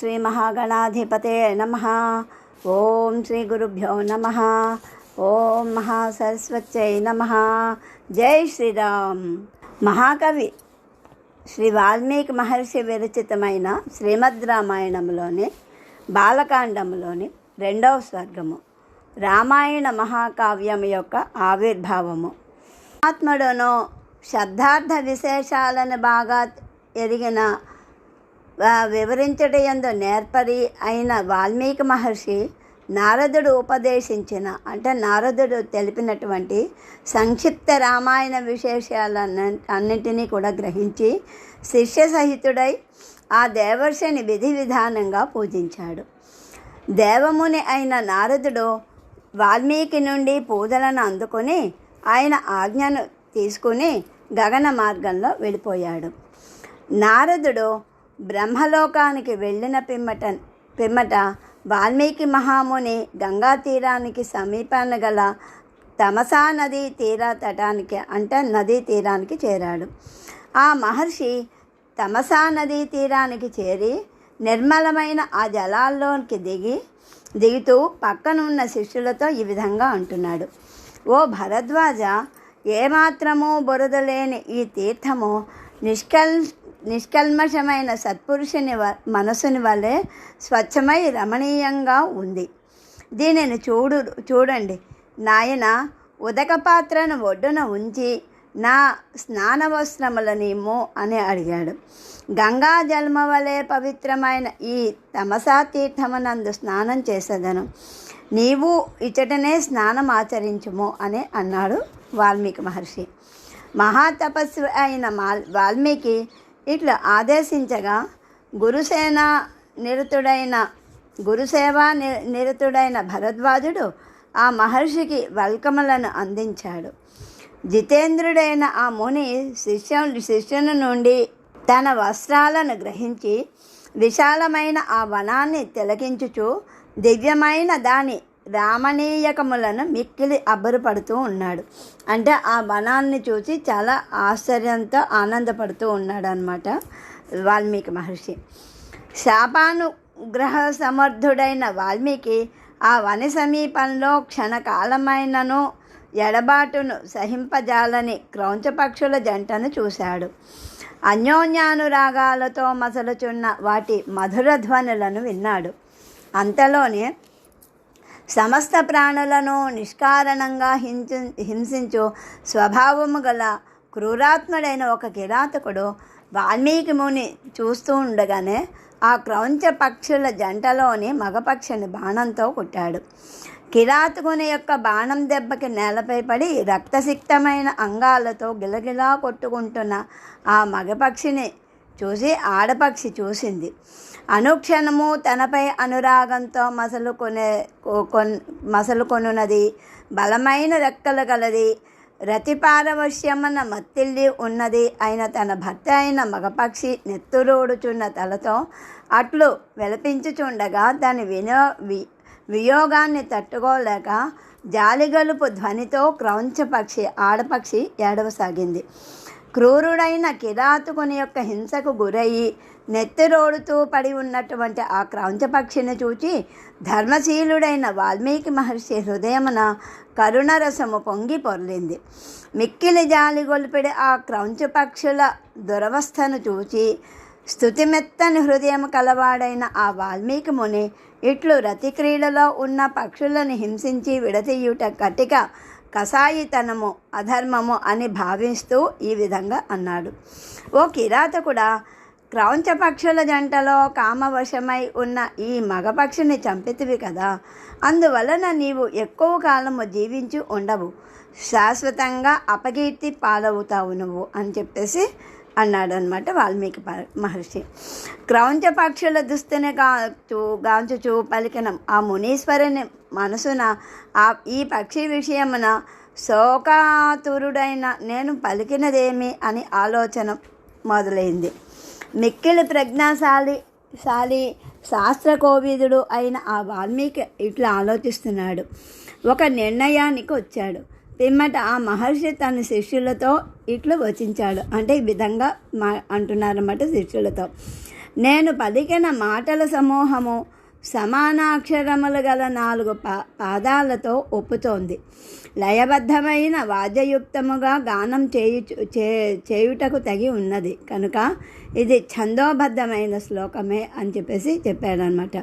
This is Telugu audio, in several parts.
శ్రీ మహాగణాధిపతే నమ ఓం శ్రీ గురుభ్యో నమ ఓం మహాసరస్వత్యై నమ జై శ్రీరామ్ మహాకవి శ్రీ వాల్మీకి మహర్షి విరచితమైన శ్రీమద్ రామాయణంలోని బాలకాండంలోని రెండవ స్వర్గము రామాయణ మహాకావ్యం యొక్క ఆవిర్భావము. ఆత్ముడును శబ్దార్థ విశేషాలను బాగా ఎరిగిన ఆ, నేర్పరి అయిన వాల్మీకి మహర్షి నారదుడు ఉపదేశించిన అంటే నారదుడు తెలిపినటువంటి సంక్షిప్త రామాయణ విశేషాలన్న అన్నింటినీ కూడా గ్రహించి శిష్య సహితుడై ఆ దేవర్షిని విధి విధానంగా పూజించాడు. దేవముని అయిన నారదుడు వాల్మీకి నుండి పూజలను అందుకొని ఆయన ఆజ్ఞను తీసుకుని గగన మార్గంలో వెళ్ళిపోయాడు. నారదుడు బ్రహ్మలోకానికి వెళ్ళిన పిమ్మట పిమ్మట వాల్మీకి మహాముని గంగా తీరానికి సమీపాన గల తమసా నదీ తీర తటానికి అంటే నదీ తీరానికి చేరాడు. ఆ మహర్షి తమసా నదీ తీరానికి చేరి నిర్మలమైన ఆ జలాల్లోకి దిగి దిగుతూ పక్కనున్న శిష్యులతో ఈ విధంగా అంటున్నాడు. ఓ భరద్వాజ ఏమాత్రమూ బురద లేని ఈ తీర్థము నిష్కల్ నిష్కల్మషమైన సత్పురుషుని వ మనసుని వలె స్వచ్ఛమై రమణీయంగా ఉంది. దీనిని చూడు చూడండి. నాయన ఉదక పాత్రను ఒడ్డున ఉంచి నా స్నాన వస్త్రములనేమో అని అడిగాడు. గంగా జన్మ వలె పవిత్రమైన ఈ తమసా తీర్థమునందు స్నానం చేసేదను. నీవు ఇచ్చటనే స్నానం ఆచరించుము అని అన్నాడు వాల్మీకి మహర్షి. మహాతపస్వి అయిన మాల్ వాల్మీకి ఇట్లా ఆదేశించగా గురుసేన నిరతుడైన గురుసేవ నిరుతుడైన నిరతుడైన భరద్వాజుడు ఆ మహర్షికి వల్కములను అందించాడు. జితేంద్రుడైన ఆ ముని శిష్యు శిష్యుని నుండి తన వస్త్రాలను గ్రహించి విశాలమైన ఆ వనాన్ని తిలకించుచు దివ్యమైన దాని రామణీయకములను మిక్కిలి అబ్బరపడుతూ ఉన్నాడు. అంటే ఆ వనాన్ని చూసి చాలా ఆశ్చర్యంతో ఆనందపడుతూ ఉన్నాడు అనమాట వాల్మీకి మహర్షి. శాపానుగ్రహ సమర్థుడైన వాల్మీకి ఆ వన సమీపంలో క్షణకాలమైనను ఎడబాటును సహింపజాలని క్రౌంచపక్షుల జంటను చూశాడు. అన్యోన్యానురాగాలతో మసలుచున్న వాటి మధుర ధ్వనులను విన్నాడు. అంతలోనే సమస్త ప్రాణులను నిష్కారణంగా హింసి హింసించు స్వభావము గల క్రూరాత్ముడైన ఒక కిరాతకుడు వాల్మీకి ముని చూస్తూ ఉండగానే ఆ క్రౌంచ పక్షుల జంటలోని మగపక్షిని బాణంతో కొట్టాడు. కిరాతకుని యొక్క బాణం దెబ్బకి నేలపై పడి రక్తసిక్తమైన అంగాలతో గిలగిలా కొట్టుకుంటున్న ఆ మగపక్షిని చూసి ఆడపక్షి చూసింది. అనుక్షణము తనపై అనురాగంతో మసలు కొనే కొన్ మసలు కొనున్నది బలమైన రెక్కలు గలది. రతిపారవశ్యమన్న మత్తిల్లి ఉన్నది. అయిన తన భర్త అయిన మగపక్షి నెత్తురోడుచున్న తలతో అట్లు విలపించుచుండగా దాని వినో వి వియోగాన్ని తట్టుకోలేక జాలిగలుపు ధ్వనితో క్రౌంచ పక్షి ఆడపక్షి ఏడవసాగింది. క్రూరుడైన కిరాతుకుని యొక్క హింసకు గురయ్యి నెత్తిరోడుతూ పడి ఉన్నటువంటి ఆ క్రౌంచ పక్షిని చూచి ధర్మశీలుడైన వాల్మీకి మహర్షి హృదయమున కరుణరసము పొంగి పొర్లింది. మిక్కిలి జాలి గొలిపిడి ఆ క్రౌంచ పక్షుల దురవస్థను చూచి స్థుతిమెత్తని హృదయం కలవాడైన ఆ వాల్మీకి ముని ఇట్లు రతిక్రీడలో ఉన్న పక్షులను హింసించి విడతీయుట కటిక కసాయితనము అధర్మము అని భావిస్తూ ఈ విధంగా అన్నాడు. ఓ కిరాతకుడా క్రౌంచ పక్షుల జంటలో కామవశమై ఉన్న ఈ మగపక్షిని చంపితివి కదా. అందువలన నీవు ఎక్కువ కాలము జీవించి ఉండవు. శాశ్వతంగా అపకీర్తి పాలవుతావు నువ్వు అని చెప్పేసి అన్నాడనమాట వాల్మీకి ప- మహర్షి. క్రౌంచ పక్షుల దుస్తుని గాచు గాంచుచు పలికిన. ఆ మునీశ్వరుని మనసున ఆ ఈ పక్షి విషయమున శోకాతురుడైన నేను పలికినదేమి అని ఆలోచన మొదలైంది. మిక్కిలి ప్రజ్ఞాశాలి శాలి శాస్త్రకోవిదుడు అయిన ఆ వాల్మీకి ఇట్లా ఆలోచిస్తున్నాడు. ఒక నిర్ణయానికి వచ్చాడు. పిమ్మట ఆ మహర్షి తన శిష్యులతో ఇట్లు వచించాడు. అంటే ఈ విధంగా మా అంటున్నారన్నమాట శిష్యులతో. నేను పలికిన మాటల సమూహము సమానాక్షరములు గల నాలుగు పా పాదాలతో ఒప్పుతోంది. లయబద్ధమైన వాద్యయుక్తముగా గానం చేయు చే చేయుటకు తగి ఉన్నది. కనుక ఇది ఛందోబద్ధమైన శ్లోకమే అని చెప్పేసి చెప్పాడనమాట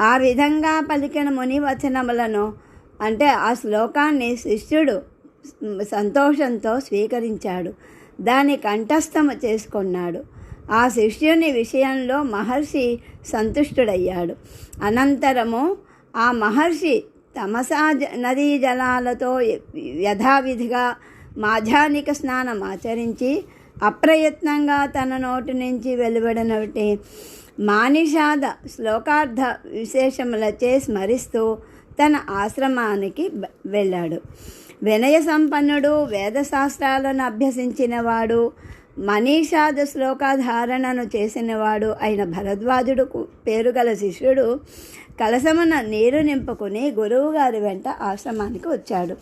ఆ విధంగా పలికిన ముని వచనములను అంటే ఆ శ్లోకాన్ని శిష్యుడు సంతోషంతో స్వీకరించాడు. దాని కంఠస్థము చేసుకున్నాడు. ఆ శిష్యుని విషయంలో మహర్షి సంతుష్టుడయ్యాడు. అనంతరము ఆ మహర్షి తమసా జ- నదీ జలాలతో యథావిధిగా మాధ్యానిక స్నానం ఆచరించి అప్రయత్నంగా తన నోటి నుంచి వెలువడినటి మానిషాద శ్లోకార్థ విశేషములచే స్మరిస్తూ తన ఆశ్రమానికి వెళ్ళాడు. వినయ సంపన్నుడు వేదశాస్త్రాలను అభ్యసించినవాడు మనీషాద శ్లోకాధారణను చేసినవాడు అయిన భరద్వాజుడు పేరుగల శిష్యుడు కలసమున నీరు నింపుకుని గురువుగారి వెంట ఆశ్రమానికి వచ్చాడు.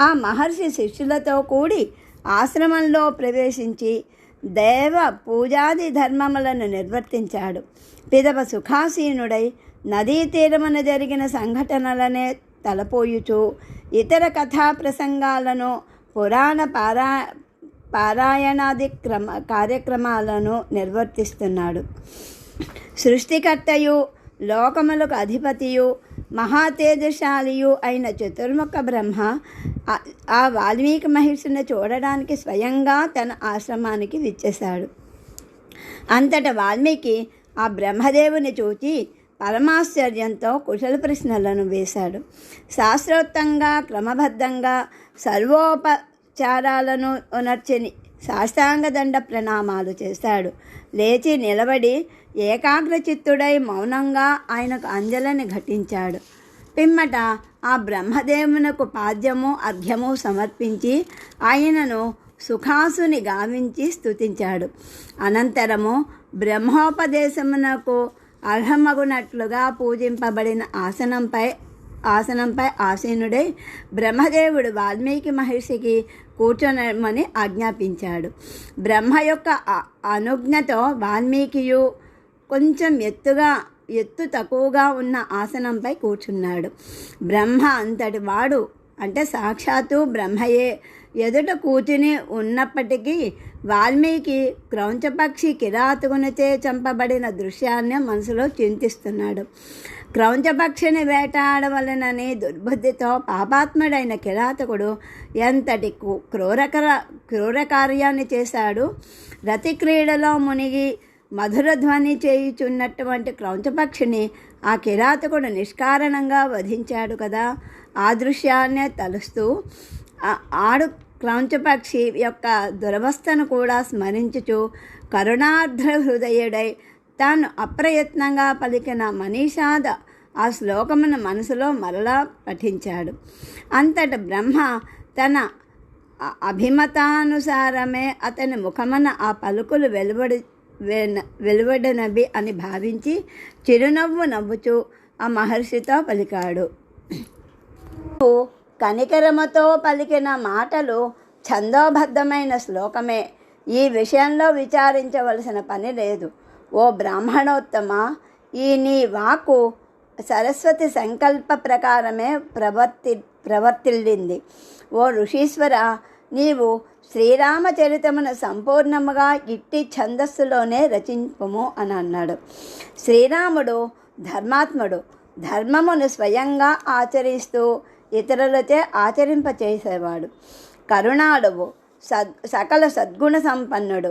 ఆ మహర్షి శిష్యులతో కూడి ఆశ్రమంలో ప్రవేశించి దేవ పూజాది ధర్మములను నిర్వర్తించాడు. పిదవ సుఖాసీనుడై నదీ తీరమున జరిగిన సంఘటనలనే తలపోయుచు ఇతర కథా ప్రసంగాలను పురాణ పారా పారాయణాది క్రమ కార్యక్రమాలను నిర్వర్తిస్తున్నాడు. సృష్టికర్తయు లోకములకు అధిపతియు మహాతేజశాలియు అయిన చతుర్ముఖ బ్రహ్మ ఆ- వాల్మీకి మహర్షిని చూడడానికి స్వయంగా తన ఆశ్రమానికి విచ్చేశాడు. అంతట వాల్మీకి ఆ బ్రహ్మదేవుని చూచి పరమాశ్చర్యంతో కుశల ప్రశ్నలను వేశాడు. శాస్త్రోక్తంగా క్రమబద్ధంగా సర్వోప సర్వోపచారాలను ఉనర్చని సాష్టాంగదండ ప్రణామాలు చేశాడు. లేచి నిలబడి ఏకాగ్రచిత్తుడై మౌనంగా ఆయనకు అంజలిని ఘటించాడు. పిమ్మట ఆ బ్రహ్మదేవునకు పాద్యము అర్ఘ్యము సమర్పించి ఆయనను సుఖాసుని గావించి స్తుతించాడు. అనంతరము బ్రహ్మోపదేశమునకు అర్హమగునట్లుగా పూజింపబడిన ఆసనంపై ఆసనంపై ఆసీనుడై బ్రహ్మదేవుడు వాల్మీకి మహర్షికి కూర్చొనమని ఆజ్ఞాపించాడు. బ్రహ్మ యొక్క అనుజ్ఞతో వాల్మీకియు కొంచెం ఎత్తుగా ఎత్తు తక్కువగా ఉన్న ఆసనంపై కూర్చున్నాడు. బ్రహ్మ అంతటి వాడు అంటే సాక్షాత్తు బ్రహ్మయే. ఎదుట కూర్చుని ఉన్నప్పటికీ వాల్మీకి క్రౌంచపక్షి కిరాతకునిచే చంపబడిన దృశ్యాన్ని మనసులో చింతిస్తున్నాడు. క్రౌంచపక్షిని వేటాడవలననే దుర్బుద్ధితో పాపాత్ముడైన కిరాతకుడు ఎంతటి క్రూరకర క్రూర కార్యాన్ని చేశాడు? రతి క్రీడలో మునిగి మధుర ధ్వని చేయుచున్నటువంటి క్రౌంచపక్షిని ఆ కిరాతకుడు నిష్కారణంగా వధించాడు కదా? ఆ దృశ్యాన్నే తలుస్తూ ఆడు క్రౌంచపక్షి యొక్క దురవస్థను కూడా స్మరించుచు కరుణార్ధ హృదయుడై తాను అప్రయత్నంగా పలికిన మనీషాద ఆ శ్లోకమును మనసులో మరలా పఠించాడు. అంతట బ్రహ్మ తన అభిమతానుసారమే అతని ముఖమున ఆ పలుకులు వెలువడి వెన- వెలువడినవి అని భావించి చిరునవ్వు నవ్వుచూ ఆ మహర్షితో పలికాడు. కనికరమతో పలికిన మాటలు ఛందోబద్ధమైన శ్లోకమే. ఈ విషయంలో విచారించవలసిన పని లేదు. ఓ బ్రాహ్మణోత్తమ ఈ నీ వాకు సరస్వతి సంకల్ప ప్రకారమే ప్రవర్తి ప్రవర్తిల్లింది. ఓ ఋషీశ్వర నీవు శ్రీరామచరితమును సంపూర్ణముగా ఇట్టి ఛందస్సులోనే రచింపము అని అన్నాడు. శ్రీరాముడు ధర్మాత్ముడు ధర్మమును స్వయంగా ఆచరిస్తూ ఇతరులచే ఆచరింపచేసేవాడు. కరుణాడువు సద్ సకల సద్గుణ సంపన్నుడు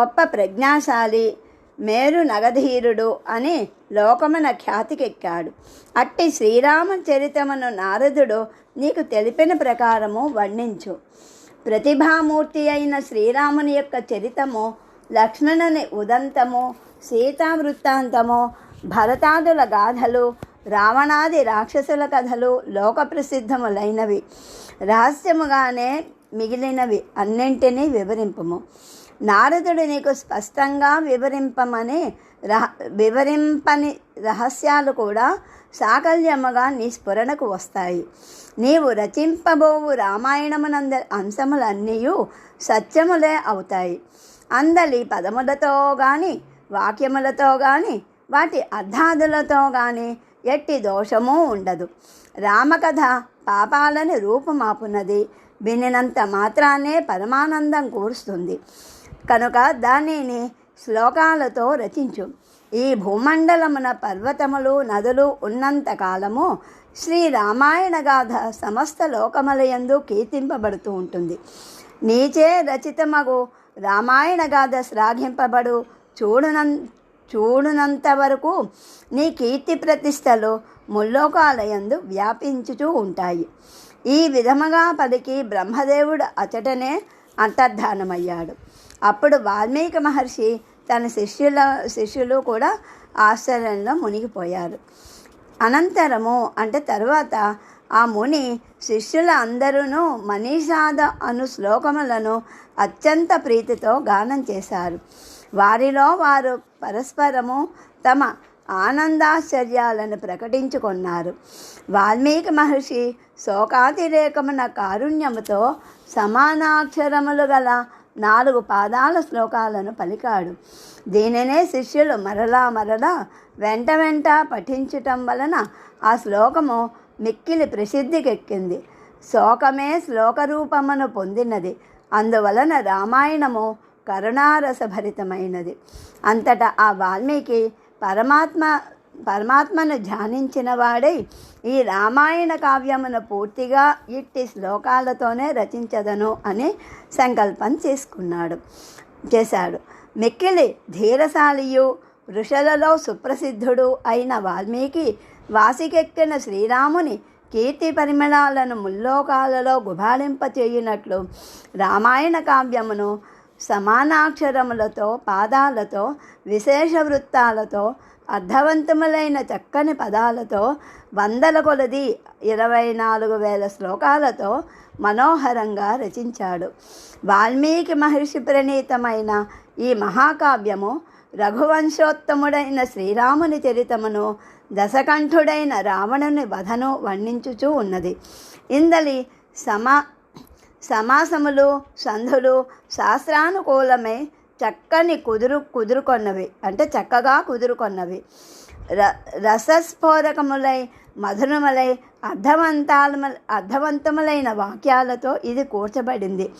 గొప్ప ప్రజ్ఞాశాలి మేరు నగధీరుడు అని లోకమున ఖ్యాతికెక్కాడు. అట్టి శ్రీరామ చరితమును నారదుడు నీకు తెలిపిన ప్రకారము వర్ణించు. ప్రతిభామూర్తి అయిన శ్రీరాముని యొక్క చరితము లక్ష్మణుని ఉదంతము సీతా వృత్తాంతము భరతాదుల గాథలు రావణాది రాక్షసుల కథలు లోక ప్రసిద్ధములైనవి. రహస్యముగానే మిగిలినవి అన్నింటినీ వివరింపము. నారదుడు నీకు స్పష్టంగా వివరింపమని రహ వివరింపని రహస్యాలు కూడా సాకల్యముగా నీ స్ఫురణకు వస్తాయి. నీవు రచింపబోవు రామాయణమునంద అంశములన్నీ సత్యములే అవుతాయి. అందలి పదములతో గాని వాక్యములతో కానీ వాటి అర్థాదులతో కానీ ఎట్టి దోషము ఉండదు. రామకథ పాపాలని రూపుమాపున్నది వినినంత మాత్రాన్నే పరమానందం కూరుస్తుంది. కనుక దానిని శ్లోకాలతో రచించు. ఈ భూమండలమున పర్వతములు నదులు ఉన్నంత కాలము శ్రీ రామాయణ గాథ సమస్త లోకములయందు కీర్తింపబడుతూ ఉంటుంది. నీచే రచితమగు రామాయణ గాథ శ్రాఘింపబడు చూడునం చూడునంత వరకు నీ కీర్తి ప్రతిష్టలు ముల్లోకాలయందు వ్యాపించుతూ ఉంటాయి. ఈ విధముగా పలికి బ్రహ్మదేవుడు అచటనే అంతర్ధానమయ్యాడు. అప్పుడు వాల్మీకి మహర్షి తన శిష్యుల శిష్యులు కూడా ఆశ్చర్యంలో మునిగిపోయారు. అనంతరము అంటే తరువాత ఆ ముని శిష్యుల అందరూ మనీషాద అను శ్లోకములను అత్యంత ప్రీతితో గానం చేశారు. వారిలో వారు పరస్పరము తమ ఆనందాశ్చర్యాలను ప్రకటించుకున్నారు. వాల్మీకి మహర్షి శోకాతిరేకమున కారుణ్యముతో సమానాక్షరములు గల నాలుగు పాదాల శ్లోకాలను పలికాడు. దీనినే శిష్యులు మరలా మరలా వెంట వెంట పఠించటం వలన ఆ శ్లోకము మిక్కిలి ప్రసిద్ధికెక్కింది. శోకమే శ్లోకరూపమును పొందినది. అందువలన రామాయణము కరుణారసభరితమైనది. అంతటా ఆ వాల్మీకి పరమాత్మ పరమాత్మను ధ్యానించిన వాడై ఈ రామాయణ కావ్యమును పూర్తిగా ఇట్టి శ్లోకాలతోనే రచించదను అని సంకల్పం చేసుకున్నాడు. చేశాడు. మిక్కిలి ధీరశాలియు ఋషులలో సుప్రసిద్ధుడు అయిన వాల్మీకి వాసికెక్కిన శ్రీరాముని కీర్తి పరిమళాలను ముల్లోకాలలో గుబాళింపచేయునట్లు రామాయణ కావ్యమును సమానాక్షరములతో పాదాలతో విశేష వృత్తాలతో అర్థవంతములైన చక్కని పదాలతో వందల కొలది ఇరవై నాలుగు వేల శ్లోకాలతో మనోహరంగా రచించాడు. వాల్మీకి మహర్షి ప్రణీతమైన ఈ మహాకావ్యము రఘువంశోత్తముడైన శ్రీరాముని చరితమును దశకంఠుడైన రావణుని వధను వర్ణించుచూ ఉన్నది. ఇందలి సమా సమాసములు సంధులు శాస్త్రానుకూలమై చక్కని కుదురు కుదురుకొన్నవి. అంటే చక్కగా కుదురుకొన్నవి. ర రసస్ఫోరకములై మధురములై అర్థవంతాల అర్థవంతములైన వాక్యాలతో ఇది కూర్చబడింది.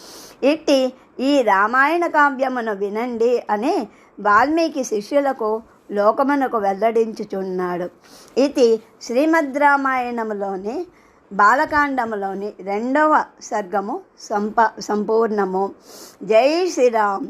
ఇట్టి ఈ రామాయణ కావ్యమును వినండి అని వాల్మీకి శిష్యులకు లోకమునకు వెల్లడించుచున్నాడు. ఇది శ్రీమద్ రామాయణములోని బాలకాండములోని రెండవ సర్గము సంప సంపూర్ణము. జై శ్రీరామ్.